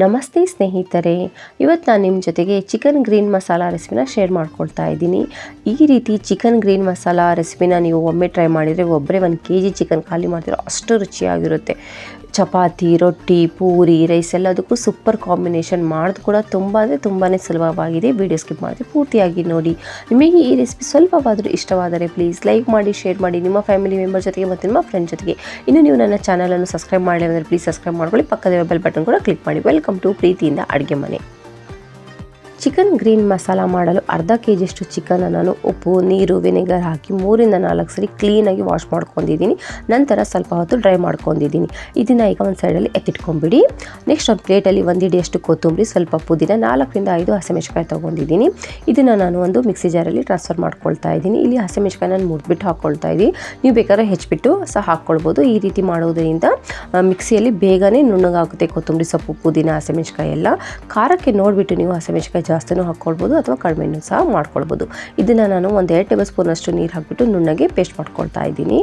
ನಮಸ್ತೆ ಸ್ನೇಹಿತರೆ. ಇವತ್ತು ನಾನು ನಿಮ್ಮ ಜೊತೆಗೆ ಚಿಕನ್ ಗ್ರೀನ್ ಮಸಾಲ ರೆಸಿಪಿನ ಶೇರ್ ಮಾಡ್ಕೊಳ್ತಾ ಇದ್ದೀನಿ. ಈ ರೀತಿ ಚಿಕನ್ ಗ್ರೀನ್ ಮಸಾಲ ರೆಸಿಪಿನ ನೀವು ಒಮ್ಮೆ ಟ್ರೈ ಮಾಡಿದರೆ ಒಬ್ಬರೇ ಒಂದು ಕೆ ಜಿ ಚಿಕನ್ ಖಾಲಿ ಮಾಡ್ತಿರೋ ಅಷ್ಟು ರುಚಿಯಾಗಿರುತ್ತೆ. ಚಪಾತಿ, ರೊಟ್ಟಿ, ಪೂರಿ ರೈಸ್ ಎಲ್ಲದಕ್ಕೂ ಸೂಪರ್ ಕಾಂಬಿನೇಷನ್ ಮಾಡೋದು ಕೂಡ ತುಂಬ ಅಂದರೆ ತುಂಬಾ ಸುಲಭವಾಗಿದೆ. ವಿಡಿಯೋ ಸ್ಕಿಪ್ ಮಾಡಿದ್ರೆ ಪೂರ್ತಿಯಾಗಿ ನೋಡಿ. ನಿಮಗೆ ಈ ರೆಸಿಪಿ ಸ್ವಲ್ಪವಾದರೂ ಇಷ್ಟವಾದರೆ ಪ್ಲೀಸ್ ಲೈಕ್ ಮಾಡಿ ಶೇರ್ ಮಾಡಿ. ನಿಮ್ಮ ಫ್ಯಾಮಿಲಿ ಮೆಂಬರ್ ಜೊತೆಗೆ ಮತ್ತು ನಿಮ್ಮ ಫ್ರೆಂಡ್ ಜೊತೆಗೆ. ಇನ್ನು ನೀವು ನನ್ನ ಚಾನಲನ್ನು ಸಬ್ಸ್ಕ್ರೈಬ್ ಮಾಡಲಿಲ್ಲ ಅಂದರೆ ಪ್ಲೀಸ್ ಸಬ್ಸ್ಕ್ರೈಬ್ ಮಾಡ್ಕೊಳ್ಳಿ. ಪಕ್ಕದ ಬೆಲ್ ಬಟನ್ ಕೂಡ ಕ್ಲಿಕ್ ಮಾಡಿ. ವೆಲ್ಕಮ್ ಟು ಪ್ರೀತಿಯಿಂದ ಅಡುಗೆ ಮನೆ ಚಿಕನ್ ಗ್ರೀನ್ ಮಸಾಲ ಮಾಡಲು ಅರ್ಧ ಕೆ ಜಿಯಷ್ಟು ಚಿಕನನ್ನು ನಾನು ಉಪ್ಪು, ನೀರು, ವಿನೆಗರ್ ಹಾಕಿ ಮೂರಿಂದ ನಾಲ್ಕು ಸರಿ ಕ್ಲೀನಾಗಿ ವಾಶ್ ಮಾಡ್ಕೊಂಡಿದ್ದೀನಿ. ನಂತರ ಸ್ವಲ್ಪ ಹೊತ್ತು ಡ್ರೈ ಮಾಡ್ಕೊಂಡಿದ್ದೀನಿ. ಇದನ್ನು ಈಗ ಒಂದು ಸೈಡಲ್ಲಿ ಎತ್ತಿಟ್ಕೊಂಬಿಡಿ ನೆಕ್ಸ್ಟ್ ಒಂದು ಪ್ಲೇಟಲ್ಲಿ ಒಂದು ಹಿಡಿಯಷ್ಟು ಕೊತ್ತಂಬರಿ, ಸ್ವಲ್ಪ ಪುದೀನ, ನಾಲ್ಕರಿಂದ ಐದು ಹಸಿಮೆಣಸಿಕಾಯಿ ತೊಗೊಂಡಿದ್ದೀನಿ. ಇದನ್ನು ನಾನು ಒಂದು ಮಿಕ್ಸಿ ಜಾರಲ್ಲಿ ಟ್ರಾನ್ಸ್ಫರ್ ಮಾಡ್ಕೊಳ್ತಾ ಇದ್ದೀನಿ. ಇಲ್ಲಿ ಹಸಿಮೆಣಸಿಕಾಯಿ ನಾನು ಮುಟ್ಬಿಟ್ಟು ಹಾಕ್ಕೊಳ್ತಾ ಇದ್ದೀನಿ. ನೀವು ಬೇಕಾದ್ರೆ ಹೆಚ್ಚಿಬಿಟ್ಟು ಸಹ ಹಾಕ್ಕೊಳ್ಬೋದು ಈ ರೀತಿ ಮಾಡೋದರಿಂದ ಮಿಕ್ಸಿಯಲ್ಲಿ ಬೇಗನೆ ನುಣ್ಣಗಾಗುತ್ತೆ ಕೊತ್ತಂಬರಿ ಸೊಪ್ಪು, ಪುದೀನ ಹಸಿಮೆಣಸಿಕಾಯಿ ಎಲ್ಲ. ಖಾರಕ್ಕೆ ನೋಡಿಬಿಟ್ಟು ನೀವು ಹಸಿಮೆಣಸಿಕಾಯಿ ಜಾಸ್ತಿನೂ ಹಾಕ್ಕೊಳ್ಬೋದು ಅಥವಾ ಕಡಿಮೆನೂ ಸಹ ಮಾಡ್ಕೊಳ್ಬೋದು. ಇದನ್ನು ನಾನು ಒಂದು ಎರಡು ಟೇಬಲ್ ಸ್ಪೂನಷ್ಟು ನೀರು ಹಾಕಿಬಿಟ್ಟು ನುಣ್ಣಗೆ ಪೇಸ್ಟ್ ಮಾಡ್ಕೊಳ್ತಾ ಇದ್ದೀನಿ.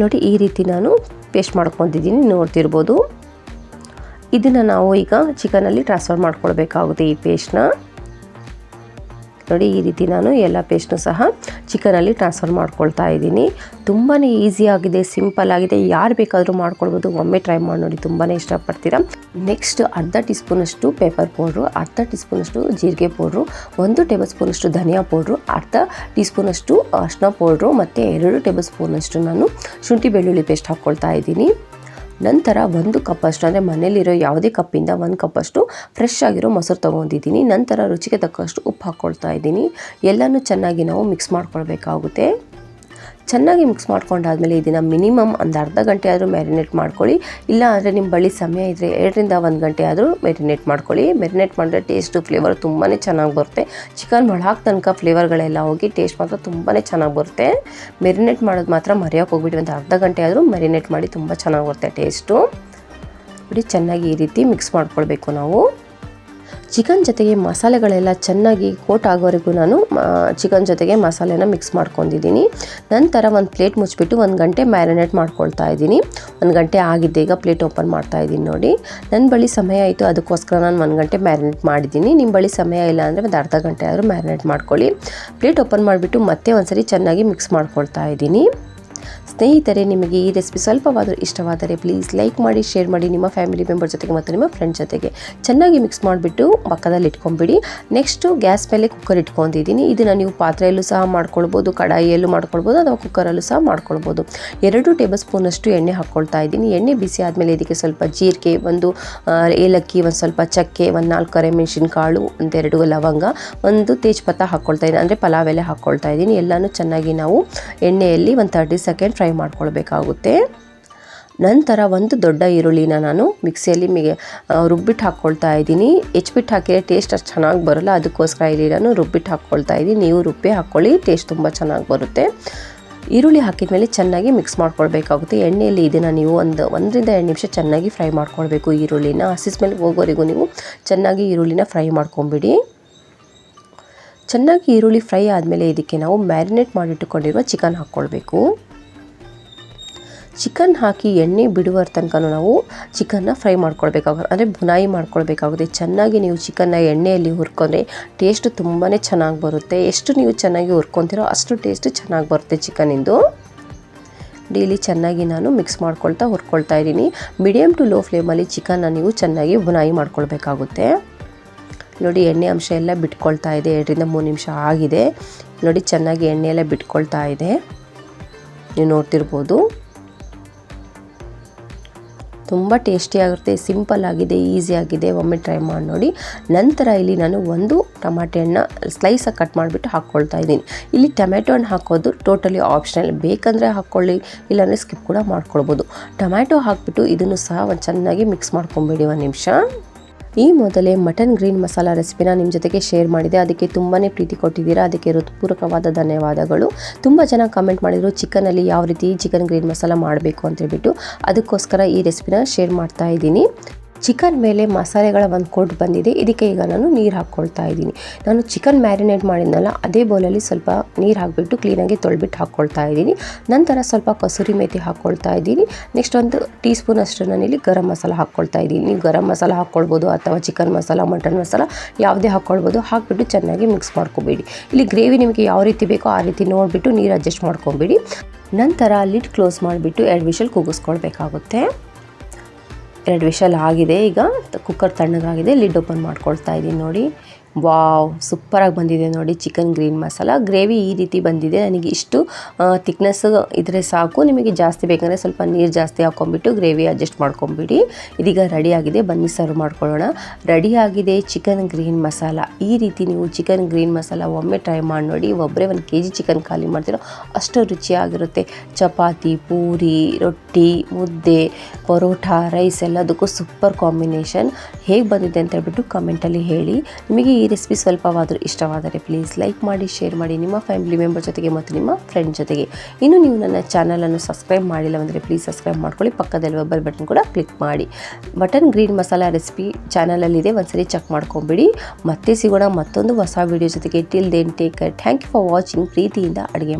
ನೋಡಿ, ಈ ರೀತಿ ನಾನು ಪೇಸ್ಟ್ ಮಾಡ್ಕೊತಿದ್ದೀನಿ ನೋಡ್ತಿರ್ಬೋದು. ಇದನ್ನು ನಾವು ಈಗ ಚಿಕನಲ್ಲಿ ಟ್ರಾನ್ಸ್ಫರ್ ಮಾಡ್ಕೊಳ್ಬೇಕಾಗುತ್ತೆ ಈ ಪೇಸ್ಟ್ನ. ನೋಡಿ, ಈ ರೀತಿ ನಾನು ಎಲ್ಲ ಪೇಸ್ಟ್ನು ಸಹ ಚಿಕನಲ್ಲಿ ಟ್ರಾನ್ಸ್ಫರ್ ಮಾಡ್ಕೊಳ್ತಾ ಇದ್ದೀನಿ. ತುಂಬಾ ಈಸಿ ಆಗಿದೆ ಸಿಂಪಲ್ ಆಗಿದೆ. ಯಾರು ಬೇಕಾದರೂ ಮಾಡ್ಕೊಳ್ಬೋದು. ಒಮ್ಮೆ ಟ್ರೈ ಮಾಡಿ ನೋಡಿ ತುಂಬಾ ಇಷ್ಟಪಡ್ತೀರಾ? ನೆಕ್ಸ್ಟ್ ಅರ್ಧ ಟೀ ಸ್ಪೂನಷ್ಟು ಪೇಪರ್ ಪೌಡ್ರು ಅರ್ಧ ಟೀ ಸ್ಪೂನಷ್ಟು ಜೀರಿಗೆ ಪೌಡ್ರು ಒಂದು ಟೇಬಲ್ ಸ್ಪೂನಷ್ಟು ಧನಿಯಾ ಪೌಡ್ರು ಅರ್ಧ ಟೀ ಸ್ಪೂನಷ್ಟು ಅರ್ಶಿನ ಪೌಡ್ರು ಮತ್ತು ಎರಡು ಟೇಬಲ್ ಸ್ಪೂನಷ್ಟು ನಾನು ಶುಂಠಿ ಬೆಳ್ಳುಳ್ಳಿ ಪೇಸ್ಟ್ ಹಾಕ್ಕೊಳ್ತಾ ಇದ್ದೀನಿ. ನಂತರ ಒಂದು ಕಪ್ಪಷ್ಟು ಅಂದರೆ ಮನೇಲಿರೋ ಯಾವುದೇ ಕಪ್ಪಿಂದ ಒಂದು ಕಪ್ಪಷ್ಟು ಫ್ರೆಶ್ ಆಗಿರೋ ಮೊಸರು ತೊಗೊಂಡಿದ್ದೀನಿ. ನಂತರ ರುಚಿಗೆ ತಕ್ಕಷ್ಟು ಉಪ್ಪು ಹಾಕ್ಕೊಳ್ತಾ ಇದ್ದೀನಿ. ಎಲ್ಲನೂ ಚೆನ್ನಾಗಿ ನಾವು ಮಿಕ್ಸ್ ಮಾಡ್ಕೊಳ್ಬೇಕಾಗುತ್ತೆ. ಚೆನ್ನಾಗಿ ಮಿಕ್ಸ್ ಮಾಡ್ಕೊಂಡಾದ್ಮೇಲೆ ಇದನ್ನು ಮಿನಿಮಮ್ ಒಂದು ಅರ್ಧ ಗಂಟೆ ಆದರೂ ಮ್ಯಾರಿನೇಟ್ ಮಾಡ್ಕೊಳ್ಳಿ. ಇಲ್ಲ ಅಂದರೆ ನಿಮ್ಮ ಬಳಿ ಸಮಯ ಇದ್ದರೆ ಎರಡರಿಂದ ಒಂದು ಗಂಟೆ ಆದರೂ ಮ್ಯಾರಿನೇಟ್ ಮಾಡ್ಕೊಳ್ಳಿ. ಮ್ಯಾರಿನೇಟ್ ಮಾಡಿದ್ರೆ ಟೇಸ್ಟು ಫ್ಲೇವರ್ ತುಂಬಾ ಚೆನ್ನಾಗಿ ಬರುತ್ತೆ. ಚಿಕನ್ ಒಳಗೆ ತನಕ ಫ್ಲೇವರ್ಗಳೆಲ್ಲ ಹೋಗಿ ಟೇಸ್ಟ್ ಮಾತ್ರ ತುಂಬಾ ಚೆನ್ನಾಗಿ ಬರುತ್ತೆ. ಮೆರಿನೇಟ್ ಮಾಡೋದು ಮಾತ್ರ ಮರೆಯೋಕೆ ಹೋಗ್ಬಿಟ್ಟು ಒಂದು ಅರ್ಧ ಗಂಟೆ ಆದರೂ ಮೆರಿನೇಟ್ ಮಾಡಿ ತುಂಬ ಚೆನ್ನಾಗಿ ಬರುತ್ತೆ ಟೇಸ್ಟು ಬಿಡಿ ಚೆನ್ನಾಗಿ ಈ ರೀತಿ ಮಿಕ್ಸ್ ಮಾಡ್ಕೊಳ್ಬೇಕು ನಾವು. ಚಿಕನ್ ಜೊತೆಗೆ ಮಸಾಲೆಗಳೆಲ್ಲ ಚೆನ್ನಾಗಿ ಕೋಟ್ ಆಗೋವರೆಗೂ ನಾನು ಚಿಕನ್ ಜೊತೆಗೆ ಮಸಾಲೆನ ಮಿಕ್ಸ್ ಮಾಡ್ಕೊಂಡಿದ್ದೀನಿ. ನಂತರ ಒಂದು ಪ್ಲೇಟ್ ಮುಚ್ಚಿಬಿಟ್ಟು ಒಂದು ಗಂಟೆ ಮ್ಯಾರಿನೇಟ್ ಮಾಡ್ಕೊಳ್ತಾ ಇದ್ದೀನಿ. ಒಂದು ಗಂಟೆ ಆಗಿದ್ದೆ ಈಗ ಪ್ಲೇಟ್ ಓಪನ್ ಮಾಡ್ತಾ ಇದ್ದೀನಿ ನೋಡಿ. ನನ್ನ ಬಳಿ ಸಮಯ ಆಯಿತು, ಅದಕ್ಕೋಸ್ಕರ ನಾನು ಒಂದು ಗಂಟೆ ಮ್ಯಾರಿನೇಟ್ ಮಾಡಿದ್ದೀನಿ. ನಿಮ್ಮ ಬಳಿ ಸಮಯ ಇಲ್ಲ ಅಂದರೆ ಒಂದು ಅರ್ಧ ಗಂಟೆ ಆದರೂ ಮ್ಯಾರಿನೇಟ್ ಮಾಡ್ಕೊಳ್ಳಿ. ಪ್ಲೇಟ್ ಓಪನ್ ಮಾಡಿಬಿಟ್ಟು ಮತ್ತೆ ಒಂದ್ಸರಿ ಚೆನ್ನಾಗಿ ಮಿಕ್ಸ್ ಮಾಡ್ಕೊಳ್ತಾ ಇದ್ದೀನಿ. ಸ್ನೇಹಿತರೆ, ನಿಮಗೆ ಈ ರೆಸಿಪಿ ಸ್ವಲ್ಪವಾದರೂ ಇಷ್ಟವಾದರೆ ಪ್ಲೀಸ್ ಲೈಕ್ ಮಾಡಿ ಶೇರ್ ಮಾಡಿ ನಿಮ್ಮ ಫ್ಯಾಮಿಲಿ ಮೆಂಬರ್ ಜೊತೆಗೆ ಮತ್ತು ನಿಮ್ಮ ಫ್ರೆಂಡ್ ಜೊತೆಗೆ. ಚೆನ್ನಾಗಿ ಮಿಕ್ಸ್ ಮಾಡಿಬಿಟ್ಟು ಪಕ್ಕದಲ್ಲಿ ಇಟ್ಕೊಂಬಿಡಿ ನೆಕ್ಸ್ಟು ಗ್ಯಾಸ್ ಮೇಲೆ ಕುಕ್ಕರ್ ಇಟ್ಕೊಂಡಿದ್ದೀನಿ. ಇದನ್ನು ನೀವು ಪಾತ್ರೆಯಲ್ಲೂ ಸಹ ಮಾಡ್ಕೊಳ್ಬೋದು, ಕಡಾಯಿಯಲ್ಲೂ ಮಾಡ್ಕೊಳ್ಬೋದು ಅಥವಾ ಕುಕ್ಕರಲ್ಲೂ ಸಹ ಮಾಡ್ಕೊಳ್ಬೋದು. ಎರಡು ಟೇಬಲ್ ಸ್ಪೂನಷ್ಟು ಎಣ್ಣೆ ಹಾಕ್ಕೊಳ್ತಾ ಇದ್ದೀನಿ. ಎಣ್ಣೆ ಬಿಸಿ ಆದಮೇಲೆ ಇದಕ್ಕೆ ಸ್ವಲ್ಪ ಜೀರಿಗೆ, ಒಂದು ಏಲಕ್ಕಿ, ಒಂದು ಸ್ವಲ್ಪ ಚಕ್ಕೆ, ಒಂದು ನಾಲ್ಕು ಕರೆ ಮೆಣಸಿನಕಾಳು, ಒಂದೆರಡು ಲವಂಗ, ಒಂದು ತೇಜ್ಪತ್ತ ಹಾಕ್ಕೊಳ್ತಾ ಇದ್ದೀನಿ. ಅಂದರೆ ಪಲಾವ್ ಎಲೆ ಹಾಕ್ಕೊಳ್ತಾ ಇದ್ದೀನಿ. ಎಲ್ಲನೂ ಚೆನ್ನಾಗಿ ನಾವು ಎಣ್ಣೆಯಲ್ಲಿ ಒಂದು ತರ್ಟಿ ಸೆಕೆಂಡ್ ಫ್ರೈ ಮಾಡ್ಕೊಳ್ಬೇಕಾಗುತ್ತೆ. ನಂತರ ಒಂದು ದೊಡ್ಡ ಈರುಳ್ಳಿನ ನಾನು ಮಿಕ್ಸಿಯಲ್ಲಿ ಮಿಗೆ ರುಬ್ಬಿಟ್ಟು ಹಾಕ್ಕೊಳ್ತಾ ಇದ್ದೀನಿ. ಹೆಚ್ಬಿಟ್ಟು ಹಾಕಿದರೆ ಟೇಸ್ಟ್ ಅಷ್ಟು ಚೆನ್ನಾಗಿ ಬರೋಲ್ಲ. ಅದಕ್ಕೋಸ್ಕರ ಇಲ್ಲಿ ನಾನು ರುಬ್ಬಿಟ್ಟು ಹಾಕ್ಕೊಳ್ತಾ ಇದ್ದೀನಿ. ನೀವು ರುಬ್ಬಿ ಹಾಕ್ಕೊಳ್ಳಿ ಟೇಸ್ಟ್ ತುಂಬ ಚೆನ್ನಾಗಿ ಬರುತ್ತೆ. ಈರುಳ್ಳಿ ಹಾಕಿದ ಮೇಲೆ ಚೆನ್ನಾಗಿ ಮಿಕ್ಸ್ ಮಾಡ್ಕೊಳ್ಬೇಕಾಗುತ್ತೆ. ಎಣ್ಣೆಯಲ್ಲಿ ಇದನ್ನು ನೀವು ಒಂದು ಒಂದರಿಂದ ಎರಡು ನಿಮಿಷ ಚೆನ್ನಾಗಿ ಫ್ರೈ ಮಾಡ್ಕೊಳ್ಬೇಕು ಈರುಳ್ಳಿನ. ಹಸಿ ಮೇಲೆ ಹೋಗೋವರೆಗೂ ನೀವು ಚೆನ್ನಾಗಿ ಈರುಳ್ಳಿನ ಫ್ರೈ ಮಾಡ್ಕೊಂಬಿಡಿ ಚೆನ್ನಾಗಿ ಈರುಳ್ಳಿ ಫ್ರೈ ಆದಮೇಲೆ ಇದಕ್ಕೆ ನಾವು ಮ್ಯಾರಿನೇಟ್ ಮಾಡಿಟ್ಟುಕೊಂಡಿರುವ ಚಿಕನ್ ಹಾಕ್ಕೊಳ್ಬೇಕು. ಚಿಕನ್ ಹಾಕಿ ಎಣ್ಣೆ ಬಿಡುವ ತನಕ ನಾವು ಚಿಕನ್ನ ಫ್ರೈ ಮಾಡ್ಕೊಳ್ಬೇಕಾಗುತ್ತೆ ಅಂದರೆ ಬುನಾಯಿ ಮಾಡ್ಕೊಳ್ಬೇಕಾಗುತ್ತೆ. ಚೆನ್ನಾಗಿ ನೀವು ಚಿಕನ್ನ ಎಣ್ಣೆಯಲ್ಲಿ ಹುರ್ಕೊಂಡ್ರೆ ಟೇಸ್ಟ್ ತುಂಬಾ ಚೆನ್ನಾಗಿ ಬರುತ್ತೆ. ಎಷ್ಟು ನೀವು ಚೆನ್ನಾಗಿ ಹುರ್ಕೊತೀರೋ ಅಷ್ಟು ಟೇಸ್ಟ್ ಚೆನ್ನಾಗಿ ಬರುತ್ತೆ ಚಿಕನಿಂದು. ಡೈಲಿ ಚೆನ್ನಾಗಿ ನಾನು ಮಿಕ್ಸ್ ಮಾಡ್ಕೊಳ್ತಾ ಹುರ್ಕೊಳ್ತಾ ಇದ್ದೀನಿ. ಮೀಡಿಯಮ್ ಟು ಲೋ ಫ್ಲೇಮಲ್ಲಿ ಚಿಕನ್ನ ನೀವು ಚೆನ್ನಾಗಿ ಬುನಾಯಿ ಮಾಡ್ಕೊಳ್ಬೇಕಾಗುತ್ತೆ. ನೋಡಿ, ಎಣ್ಣೆ ಅಂಶ ಎಲ್ಲ ಬಿಟ್ಕೊಳ್ತಾ ಇದೆ. ಎರಡರಿಂದ ಮೂರು ನಿಮಿಷ ಆಗಿದೆ. ನೋಡಿ, ಚೆನ್ನಾಗಿ ಎಣ್ಣೆ ಎಲ್ಲ ಬಿಟ್ಕೊಳ್ತಾ ಇದೆ. ನೀವು ನೋಡ್ತಿರ್ಬೋದು. ತುಂಬ ಟೇಸ್ಟಿಯಾಗಿರುತ್ತೆ ಸಿಂಪಲ್ ಆಗಿದೆ, ಈಸಿ ಆಗಿದೆ. ಒಮ್ಮೆ ಟ್ರೈ ಮಾಡಿ ನೋಡಿ. ನಂತರ ಇಲ್ಲಿ ನಾನು ಒಂದು ಟಮಾಟೆ ಹಣ್ಣ ಸ್ಲೈಸಾಗಿ ಕಟ್ ಮಾಡಿಬಿಟ್ಟು ಹಾಕ್ಕೊಳ್ತಾ ಇದ್ದೀನಿ. ಇಲ್ಲಿ ಟೊಮೆಟೊ ಹಣ್ಣು ಹಾಕೋದು ಟೋಟಲಿ ಆಪ್ಷನಲ್. ಬೇಕಂದರೆ ಹಾಕ್ಕೊಳ್ಳಿ ಇಲ್ಲಾಂದರೆ ಸ್ಕಿಪ್ ಕೂಡ ಮಾಡ್ಕೊಳ್ಬೋದು. ಟೊಮ್ಯಾಟೊ ಹಾಕ್ಬಿಟ್ಟು ಇದನ್ನು ಸಹ ಒಂದು ಚೆನ್ನಾಗಿ ಮಿಕ್ಸ್ ಮಾಡ್ಕೊಂಬಿಡಿ ಒಂದು ನಿಮಿಷ. ಈ ಮೊದಲೇ ಮಟನ್ ಗ್ರೀನ್ ಮಸಾಲ ರೆಸಿಪಿನ ನಿಮ್ಮ ಜೊತೆಗೆ ಶೇರ್ ಮಾಡಿದೆ. ಅದಕ್ಕೆ ತುಂಬಾ ಪ್ರೀತಿ ಕೊಟ್ಟಿದ್ದೀರಾ. ಅದಕ್ಕೆ ಹೃತ್ಪೂರ್ವಕವಾದ ಧನ್ಯವಾದಗಳು. ತುಂಬ ಜನ ಕಮೆಂಟ್ ಮಾಡಿದರು, ಚಿಕನಲ್ಲಿ ಯಾವ ರೀತಿ ಚಿಕನ್ ಗ್ರೀನ್ ಮಸಾಲ ಮಾಡಬೇಕು? ಅಂತ ಹೇಳ್ಬಿಟ್ಟು. ಅದಕ್ಕೋಸ್ಕರ ಈ ರೆಸಿಪಿನ ಶೇರ್ ಮಾಡ್ತಾ ಇದ್ದೀನಿ. ಚಿಕನ್ ಮೇಲೆ ಮಸಾಲೆಗಳ ಒಂದು ಕೋಟ್ ಬಂದಿದೆ. ಇದಕ್ಕೆ ಈಗ ನಾನು ನೀರು ಹಾಕ್ಕೊಳ್ತಾ ಇದ್ದೀನಿ. ನಾನು ಚಿಕನ್ ಮ್ಯಾರಿನೇಟ್ ಮಾಡಿದ್ನಲ್ಲ, ಅದೇ ಬೌಲಲ್ಲಿ ಸ್ವಲ್ಪ ನೀರು ಹಾಕಿಬಿಟ್ಟು ಕ್ಲೀನಾಗಿ ತೊಳ್ಬಿಟ್ಟು ಹಾಕ್ಕೊಳ್ತಾ ಇದ್ದೀನಿ. ನಂತರ ಸ್ವಲ್ಪ ಕಸೂರಿ ಮೇಥಿ ಹಾಕ್ಕೊಳ್ತಾ ಇದ್ದೀನಿ. ನೆಕ್ಸ್ಟ್ ಒಂದು ಟೀ ಸ್ಪೂನ್ ಅಷ್ಟು ನಾನಿಲ್ಲಿ ಗರಂ ಮಸಾಲ ಹಾಕ್ಕೊಳ್ತಾ ಇದ್ದೀನಿ. ನೀವು ಗರಂ ಮಸಾಲ ಹಾಕ್ಕೊಳ್ಬೋದು ಅಥವಾ ಚಿಕನ್ ಮಸಾಲ, ಮಟನ್ ಮಸಾಲ, ಯಾವುದೇ ಹಾಕ್ಕೊಳ್ಬೋದು. ಹಾಕ್ಬಿಟ್ಟು ಚೆನ್ನಾಗಿ ಮಿಕ್ಸ್ ಮಾಡ್ಕೊಬೇಡಿ. ಇಲ್ಲಿ ಗ್ರೇವಿ ನಿಮಗೆ ಯಾವ ರೀತಿ ಬೇಕೋ ಆ ರೀತಿ ನೋಡಿಬಿಟ್ಟು ನೀರು ಅಡ್ಜಸ್ಟ್ ಮಾಡ್ಕೊಬೇಡಿ. ನಂತರ ಲಿಡ್ ಕ್ಲೋಸ್ ಮಾಡಿಬಿಟ್ಟು ಎರಡು ವಿಷಲ್ ಕೂಗಿಸ್ಕೊಳ್ಬೇಕಾಗುತ್ತೆ ಎರಡು ವಿಷಲ್ ಆಗಿದೆ. ಈಗ ಕುಕ್ಕರ್ ತಣ್ಣಗಾಗಿದೆ. ಲಿಡ್ ಓಪನ್ ಮಾಡ್ಕೊಳ್ತಾ ಇದ್ದೀನಿ ನೋಡಿ. ವಾವ್, ಸೂಪರಾಗಿ ಬಂದಿದೆ ನೋಡಿ ಚಿಕನ್ ಗ್ರೀನ್ ಮಸಾಲ. ಗ್ರೇವಿ ಈ ರೀತಿ ಬಂದಿದೆ. ನನಗೆ ಇಷ್ಟು ತಿಕ್ನೆಸ್ ಇದ್ರೆ ಸಾಕು. ನಿಮಗೆ ಜಾಸ್ತಿ ಬೇಕಂದರೆ ಸ್ವಲ್ಪ ನೀರು ಜಾಸ್ತಿ ಹಾಕ್ಕೊಂಬಿಟ್ಟು ಗ್ರೇವಿ ಅಡ್ಜಸ್ಟ್ ಮಾಡ್ಕೊಂಬಿಡಿ. ಇದೀಗ ರೆಡಿ ಆಗಿದೆ. ಬನ್ನಿ ಸರ್ವ್ ಮಾಡ್ಕೊಳ್ಳೋಣ. ರೆಡಿ ಆಗಿದೆ ಚಿಕನ್ ಗ್ರೀನ್ ಮಸಾಲ. ಈ ರೀತಿ ನೀವು ಚಿಕನ್ ಗ್ರೀನ್ ಮಸಾಲ ಒಮ್ಮೆ ಟ್ರೈ ಮಾಡಿ ನೋಡಿ ಒಬ್ಬರೇ ಒಂದು ಕೆ ಜಿ ಚಿಕನ್ ಖಾಲಿ ಮಾಡ್ತೀರೋ ಅಷ್ಟು ರುಚಿಯಾಗಿರುತ್ತೆ. ಚಪಾತಿ, ಪೂರಿ, ರೊಟ್ಟಿ, ಮುದ್ದೆ, ಪರೋಟ, ರೈಸ್ ಎಲ್ಲದಕ್ಕೂ ಸೂಪರ್ ಕಾಂಬಿನೇಷನ್. ಹೇಗೆ ಬಂದಿದೆ ಅಂತ ಹೇಳ್ಬಿಟ್ಟು ಕಮೆಂಟಲ್ಲಿ ಹೇಳಿ. ನಿಮಗೆ ಈ ರೆಸಿಪಿ ಸ್ವಲ್ಪವಾದರೂ ಇಷ್ಟವಾದರೆ ಪ್ಲೀಸ್ ಲೈಕ್ ಮಾಡಿ ಶೇರ್ ಮಾಡಿ. ನಿಮ್ಮ ಫ್ಯಾಮಿಲಿ ಮೆಂಬರ್ ಜೊತೆಗೆ ಮತ್ತು ನಿಮ್ಮ ಫ್ರೆಂಡ್ ಜೊತೆಗೆ. ಇನ್ನು ನೀವು ನನ್ನ ಚಾನಲನ್ನು ಸಬ್ಸ್ಕ್ರೈಬ್ ಮಾಡಿಲ್ಲ ಅಂದರೆ ಪ್ಲೀಸ್ ಸಬ್ಸ್ಕ್ರೈಬ್ ಮಾಡ್ಕೊಳ್ಳಿ. ಪಕ್ಕದಲ್ಲಿ ಬೆಲ್ ಬಟನ್ ಕೂಡ ಕ್ಲಿಕ್ ಮಾಡಿ. ಬಟನ್ ಗ್ರೀನ್ ಮಸಾಲ ರೆಸಿಪಿ ಚಾನಲಲ್ಲಿದೆ ಒಂದ್ಸರಿ ಚೆಕ್ ಮಾಡ್ಕೊಂಬಿಡಿ. ಮತ್ತೆ ಸಿಗೋಣ ಮತ್ತೊಂದು ಹೊಸ ವಿಡಿಯೋ ಜೊತೆಗೆ. Till then take thank you for watching ಪ್ರೀತಿಯಿಂದ ಅಡುಗೆ